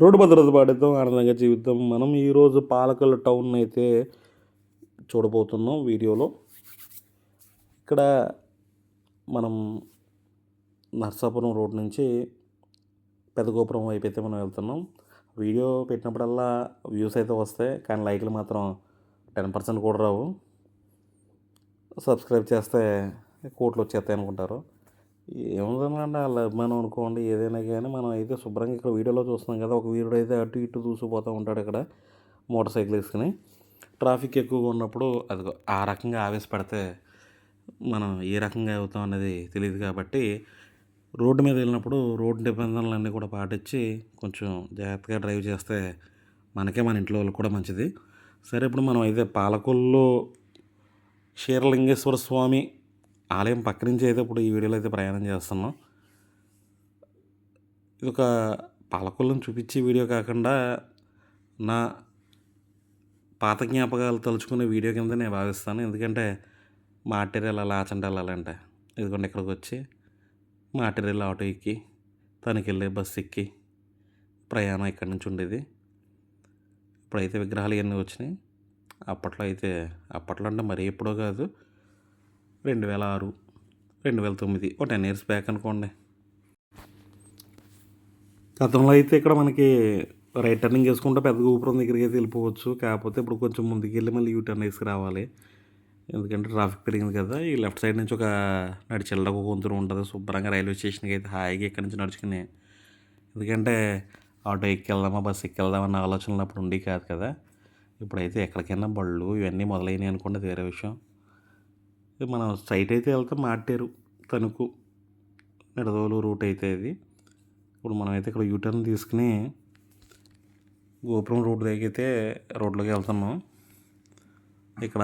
Road భద్రత పాటిద్దాం ఆనందంగా జీవిద్దాం. మనం ఈరోజు పాలకల్ టౌన్ అయితే చూడబోతున్నాం వీడియోలో. ఇక్కడ మనం నర్సాపురం రోడ్ నుంచి పెద్దగోపురం వైపు అయితే మనం వెళ్తున్నాం. వీడియో పెట్టినప్పుడల్లా వ్యూస్ అయితే వస్తాయి కానీ లైక్లు మాత్రం టెన్ పర్సెంట్ కూడా రావు. సబ్స్క్రైబ్ చేస్తే కోట్లు వచ్చేస్తాయి అనుకుంటారు. ఏముందండి వాళ్ళ అభిమానం అనుకోండి. ఏదైనా కానీ మనం అయితే శుభ్రంగా ఇక్కడ వీడియోలో చూస్తున్నాం కదా ఒక వీరుడు అయితే అటు ఇటు చూసిపోతూ ఉంటాడు ఇక్కడ మోటార్ సైకిల్ వేసుకుని ట్రాఫిక్ ఎక్కువగా ఉన్నప్పుడు అది ఆ రకంగా ఆవేశపడితే మనం ఏ రకంగా అవుతాం అనేది తెలియదు కాబట్టి రోడ్డు మీద వెళ్ళినప్పుడు రోడ్డు నిబంధనలన్నీ కూడా పాటించి కొంచెం జాగ్రత్తగా డ్రైవ్ చేస్తే మనకే మన ఇంట్లో వాళ్ళకి కూడా మంచిది. సరే ఇప్పుడు మనం అయితే పాలకొల్లు క్షీరలింగేశ్వర స్వామి ఆలయం పక్క నుంచి అయితే ఇప్పుడు ఈ వీడియోలో అయితే ప్రయాణం చేస్తున్నాం ఇది ఒక పాలకొల్లం చూపించే వీడియో కాకుండా నా పాత జ్ఞాపకాలు తలుచుకునే వీడియో కింద నేను భావిస్తాను. ఎందుకంటే మాటేరియల్ అలా ఆచంట వెళ్ళాలంటే ఇదిగోండి ఇక్కడికి వచ్చి మాటేరియల్ ఆటో ఎక్కి తనకి వెళ్ళే బస్సు ఎక్కి ప్రయాణం ఇక్కడి నుంచి ఉండేది. ఇప్పుడైతే విగ్రహాలు ఇవన్నీ వచ్చినాయి. అప్పట్లో అయితే అప్పట్లో అంటే మరీ ఎప్పుడో కాదు. రెండు వేల ఆరు రెండు వేల తొమ్మిది ఓ టెన్ ఇయర్స్ బ్యాక్ అనుకోండి. గతంలో అయితే ఇక్కడ మనకి రైట్ టర్నింగ్ చేసుకుంటే పెద్ద గోపురం దగ్గరికి అయితే వెళ్ళిపోవచ్చు. కాకపోతే ఇప్పుడు కొంచెం ముందుకు వెళ్ళి మళ్ళీ యూ టర్న్ వేసుకు రావాలి. ఎందుకంటే ట్రాఫిక్ పెరిగింది కదా ఈ లెఫ్ట్ సైడ్ నుంచి ఒక నడిచెళ్ళకు కొంచెం ఉంటుంది. శుభ్రంగా రైల్వే స్టేషన్కి అయితే హాయిగా ఇక్కడి నుంచి నడుచుకుని. ఎందుకంటే ఆటో ఎక్కెళ్దామా బస్సు ఎక్కెళ్దామా అన్న ఆలోచనలు అప్పుడు ఉండి కాదు కదా. ఇప్పుడైతే ఎక్కడికైనా బళ్ళు ఇవన్నీ మొదలైనవి అనుకోండి అది వేరే విషయం. మనం సైట్ అయితే వెళ్తే మాటారు తణుకు నిడదోలు రూట్ అయితే ఇది ఇప్పుడు మనం అయితే ఇక్కడ యూటర్న్ తీసుకుని గోపురం రోడ్ దగ్గర అయితే రోడ్లోకి వెళ్తున్నాం. ఇక్కడ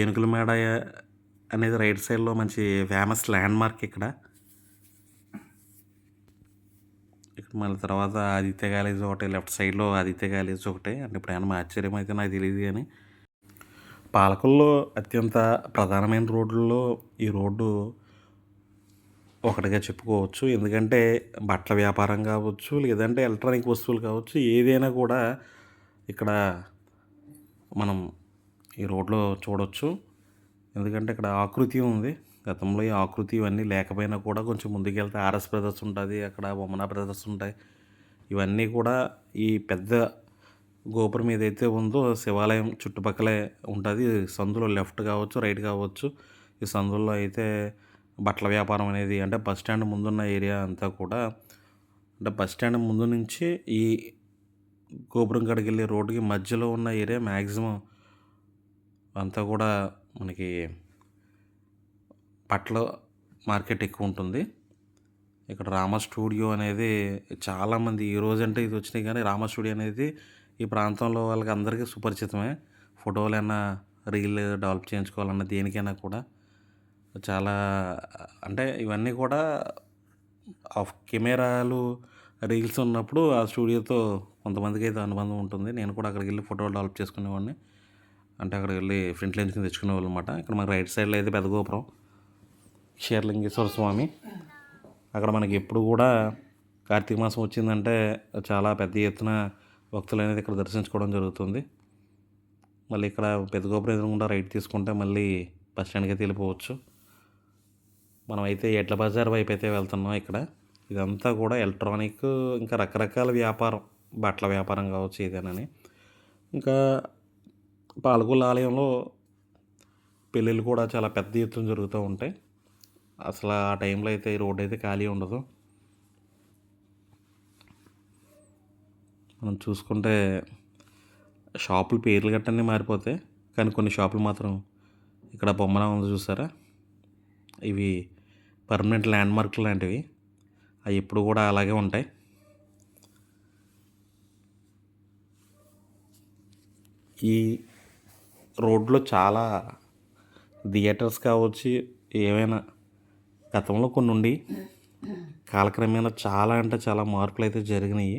ఏనుగుల మేడ అనేది రైట్ సైడ్లో మంచి ఫేమస్ ల్యాండ్ మార్క్ ఇక్కడ. ఇక్కడ మళ్ళీ తర్వాత ఆదిత్య కాలేజ్ ఒకటి లెఫ్ట్ సైడ్లో ఆదిత్య కాలేజ్ ఒకటి. అంటే ఇప్పుడు ఏమైనా ఆశ్చర్యం అయితే నాకు తెలియదు కానీ పాలకుల్లో అత్యంత ప్రధానమైన రోడ్లలో ఈ రోడ్డు ఒకటిగా చెప్పుకోవచ్చు. ఎందుకంటే బట్టల వ్యాపారం కావచ్చు లేదంటే ఎలక్ట్రానిక్ వస్తువులు కావచ్చు ఏదైనా కూడా ఇక్కడ మనం ఈ రోడ్లో చూడవచ్చు ఎందుకంటే ఇక్కడ ఆకృతి ఉంది. గతంలో ఈ ఆకృతి ఇవన్నీ లేకపోయినా కూడా కొంచెం ముందుకెళ్తే ఆర్ఎస్ బ్రదర్స్ ఉంటుంది అక్కడ బొమ్మనా బ్రదర్స్ ఉంటాయి. ఇవన్నీ కూడా ఈ పెద్ద గోపురం ఏదైతే ఉందో శివాలయం చుట్టుపక్కలే ఉంటుంది. సందులో లెఫ్ట్ కావచ్చు రైట్ కావచ్చు. ఈ సందుల్లో అయితే బట్టల వ్యాపారం అనేది అంటే బస్ స్టాండ్ ముందున్న ఏరియా అంతా కూడా అంటే బస్ స్టాండ్ ముందు నుంచి ఈ గోపురం కాడికి వెళ్ళే రోడ్డుకి మధ్యలో ఉన్న ఏరియా మ్యాక్సిమం అంతా కూడా మనకి బట్టల మార్కెట్ ఎక్కువ ఉంటుంది. ఇక్కడ రామ స్టూడియో అనేది చాలామంది ఈ రోజంటే ఇది వచ్చినాయి కానీ రామ స్టూడియో అనేది ఈ ప్రాంతంలో వాళ్ళకి అందరికీ సుపరిచితమే. ఫోటోలైనా రీల్ డెవలప్ చేయించుకోవాలన్నా దేనికైనా కూడా చాలా అంటే ఇవన్నీ కూడా ఆఫ్ కెమెరాలు రీల్స్ ఉన్నప్పుడు ఆ స్టూడియోతో కొంతమందికి అయితే అనుబంధం ఉంటుంది. నేను కూడా అక్కడికి వెళ్ళి ఫోటోలు డెవలప్ చేసుకునేవాడిని. అంటే అక్కడికి వెళ్ళి ఫ్రంట్ లెన్స్ తెచ్చుకునేవాళ్ళు అనమాట ఇక్కడ మనకి రైట్ సైడ్లో అయితే పెద్ద గోపురం. క్షీరలింగేశ్వర స్వామి. అక్కడ మనకి ఎప్పుడు కూడా కార్తీక మాసం వచ్చిందంటే చాలా పెద్ద ఎత్తున భక్తులు అనేది ఇక్కడ దర్శించుకోవడం జరుగుతుంది. మళ్ళీ ఇక్కడ పెద్ద గోపురం ఎదురుకుండా రైట్ తీసుకుంటే మళ్ళీ బస్ స్టాండ్కి అయితే వెళ్ళిపోవచ్చు. మనం అయితే ఎడ్ల బజార్ వైపు అయితే వెళ్తున్నాం ఇక్కడ. ఇదంతా కూడా ఎలక్ట్రానిక్ ఇంకా రకరకాల వ్యాపారం బట్టల వ్యాపారం కావచ్చు ఇదేనని ఇంకా పాలకొల్లు ఆలయంలో పెళ్ళిళ్ళు కూడా చాలా పెద్ద ఎత్తున జరుగుతూ ఉంటాయి. అసలు ఆ టైంలో అయితే రోడ్డు రోడ్ అయితే ఖాళీ ఉండదు. మనం చూసుకుంటే షాపుల పేర్లు గట్టన్నీ మారిపోతాయి కానీ కొన్ని షాపులు మాత్రం ఇక్కడ బొమ్మలా ఉంది చూసారా? ఇవి పర్మనెంట్ ల్యాండ్ మార్కులు లాంటివి. అవి ఎప్పుడు కూడా అలాగే ఉంటాయి. ఈ రోడ్లో చాలా థియేటర్స్ కావచ్చు ఏమైనా గతంలో కొన్ని ఉండి కాలక్రమేణా చాలా అంటే చాలా మార్పులు అయితే జరిగినాయి.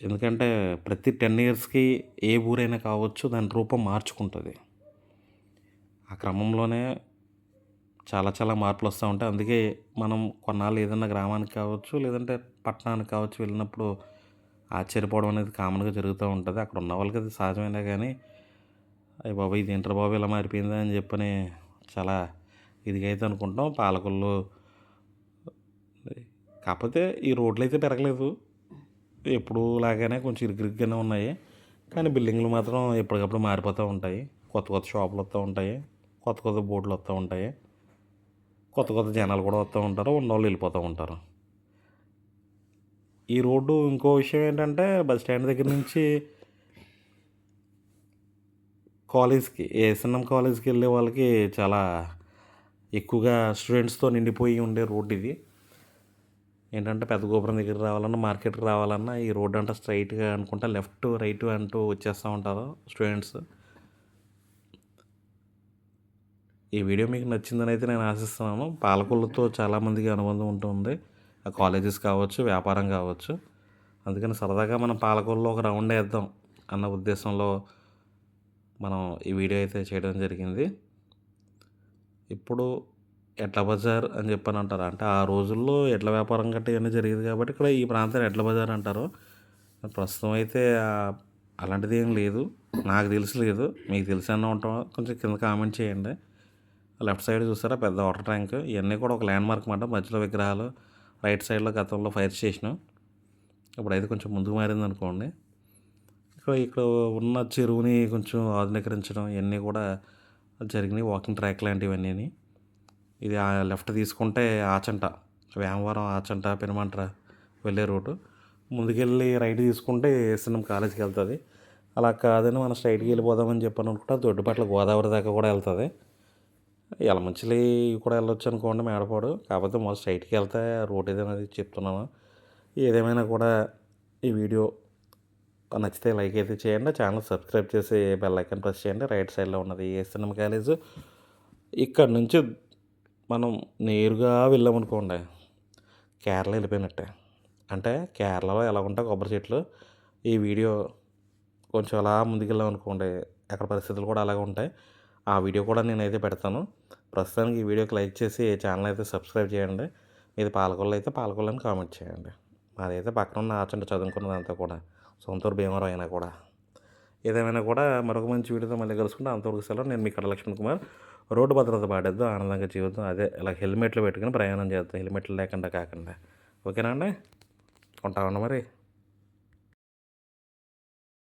ఎందుకంటే ప్రతి టెన్ ఇయర్స్కి ఏ ఊరైనా కావచ్చు దాని రూపం మార్చుకుంటుంది. ఆ క్రమంలోనే చాలా చాలా మార్పులు వస్తూ ఉంటాయి. అందుకే మనం కొన్నాళ్ళు ఏదైనా గ్రామానికి కావచ్చు లేదంటే పట్టణానికి కావచ్చు వెళ్ళినప్పుడు ఆశ్చర్యపోవడం అనేది కామన్గా జరుగుతూ ఉంటుంది. అక్కడ ఉన్న వాళ్ళకి అది సహజమైనా కానీ అయ్యి బాబు ఇది ఇంటర్ బాబు ఇలా మారిపోయిందా అని చెప్పని చాలా ఇదిగైతే అనుకుంటాం. పాలకొల్లు కాకపోతే ఈ రోడ్లు అయితే పెరగలేదు. ఎప్పుడు లాగానే కొంచెం ఇరుకిరుగ్గానే ఉన్నాయి. కానీ బిల్డింగ్లు మాత్రం ఎప్పటికప్పుడు మారిపోతూ ఉంటాయి. కొత్త కొత్త షాపులు వస్తూ ఉంటాయి. కొత్త కొత్త బోర్డులు వస్తూ ఉంటాయి. కొత్త కొత్త జనాలు కూడా వస్తూ ఉంటారు. ఉన్నవాళ్ళు వెళ్ళిపోతూ ఉంటారు. ఈ రోడ్డు ఇంకో విషయం ఏంటంటే బస్ స్టాండ్ దగ్గర నుంచి కాలేజ్కి ఏఎస్ఎన్ఎం కాలేజ్కి వెళ్ళే వాళ్ళకి చాలా ఎక్కువగా స్టూడెంట్స్తో నిండిపోయి ఉండే రోడ్ ఇది. ఏంటంటే పెద్ద గోపురం దగ్గర రావాలన్నా మార్కెట్కి రావాలన్నా ఈ రోడ్ అంతా స్ట్రైట్గా అనుకుంటా లెఫ్ట్ రైట్ అంటూ వచ్చేస్తూ ఉంటారు స్టూడెంట్స్ ఈ వీడియో మీకు నచ్చిందని అయితే నేను ఆశిస్తున్నాను. పాలకొల్లుతో చాలామందికి అనుబంధం ఉంటుంది. ఆ కాలేజెస్ కావచ్చు వ్యాపారం కావచ్చు. అందుకని సరదాగా మనం పాలకొల్లో ఒక రౌండ్ వేద్దాం అన్న ఉద్దేశంలో మనం ఈ వీడియో అయితే చేయడం జరిగింది. ఇప్పుడు ఎడ్ల బజార్ అని చెప్పని అంటారు అంటే ఆ రోజుల్లో ఎడ్ల వ్యాపారం గట్రా ఇవన్నీ జరిగేది కాబట్టి ఇక్కడ ఈ ప్రాంతాన్ని ఎడ్ల బజార్ అంటారు. ప్రస్తుతం అయితే అలాంటిది ఏం లేదు. నాకు తెలిసి లేదు. మీకు తెలిసి ఉంటాం కొంచెం కింద కామెంట్ చేయండి. లెఫ్ట్ సైడ్ చూసారా పెద్ద వాటర్ ట్యాంక్. ఇవన్నీ కూడా ఒక ల్యాండ్ మార్క్ మాట. మధ్యలో విగ్రహాలు రైట్ సైడ్లో గతంలో ఫైర్ స్టేషన్. ఇప్పుడైతే కొంచెం ముందుకు మారింది అనుకోండి. ఇక్కడ ఇక్కడ ఉన్న చెరువుని కొంచెం ఆధునీకరించడం ఇవన్నీ కూడా జరిగినాయి. వాకింగ్ ట్రాక్ లాంటివన్నీ ఇది లెఫ్ట్ తీసుకుంటే ఆచంట వేమవరం ఆచంట పెనుమంట్ర వెళ్ళే రూటు. ముందుకెళ్ళి రైట్ తీసుకుంటే ఎస్ఎన్ఎం కాలేజీకి వెళ్తుంది. అలా కాదని మనం స్ట్రైట్కి వెళ్ళిపోదామని చెప్పాను అనుకుంటే దొడ్డుపట్ల గోదావరి దాకా కూడా వెళ్తుంది. ఎలమంచిలి కూడా వెళ్ళొచ్చు అనుకోండి మేడపాడు. కాకపోతే మొదలు స్ట్రైట్కి వెళ్తే రూట్ ఏదైనా చెప్తున్నాను. ఏదేమైనా కూడా ఈ వీడియో నచ్చితే లైక్ అయితే చేయండి. ఛానల్ సబ్స్క్రైబ్ చేసి బెల్ ఐకాన్ ప్రెస్ చేయండి. రైట్ సైడ్లో ఉన్నది ఏఎస్ఎన్ఎం కాలేజ్. ఇక్కడ నుంచి మనం నేరుగా వెళ్ళామనుకోండి కేరళ వెళ్ళిపోయినట్టే. అంటే కేరళలో ఎలా ఉంటాయి కొబ్బరి చెట్లు? ఈ వీడియో కొంచెం అలా ముందుకెళ్ళాం అనుకోండి అక్కడ పరిస్థితులు కూడా అలాగే ఉంటాయి. ఆ వీడియో కూడా నేనైతే పెడతాను. ప్రస్తుతానికి ఈ వీడియోకి లైక్ చేసి ఛానల్ అయితే సబ్స్క్రైబ్ చేయండి. మీది పాలకొల్లు అయితే పాలకొల్లని కామెంట్ చేయండి. మాదైతే పక్కన ఉన్న ఆచంట చదువుకున్నదంతా కూడా సొంతూరు భీమవరం అయినా కూడా. ఏదేమైనా కూడా మరొక మంచి వీడియోతో మళ్ళీ కలుసుకుంటే అంతవరకు సెలవు. నేను మీ కడ లక్ష్మణ్ కుమార్. రోడ్డు భద్రత పాడేద్దాం ఆనందంగా జీవితం అదే ఇలా హెల్మెట్లు పెట్టుకుని ప్రయాణం చేద్దాం. హెల్మెట్లు లేకుండా కాకుండా. ఓకేనా అండి? ఉంటామండి మరి.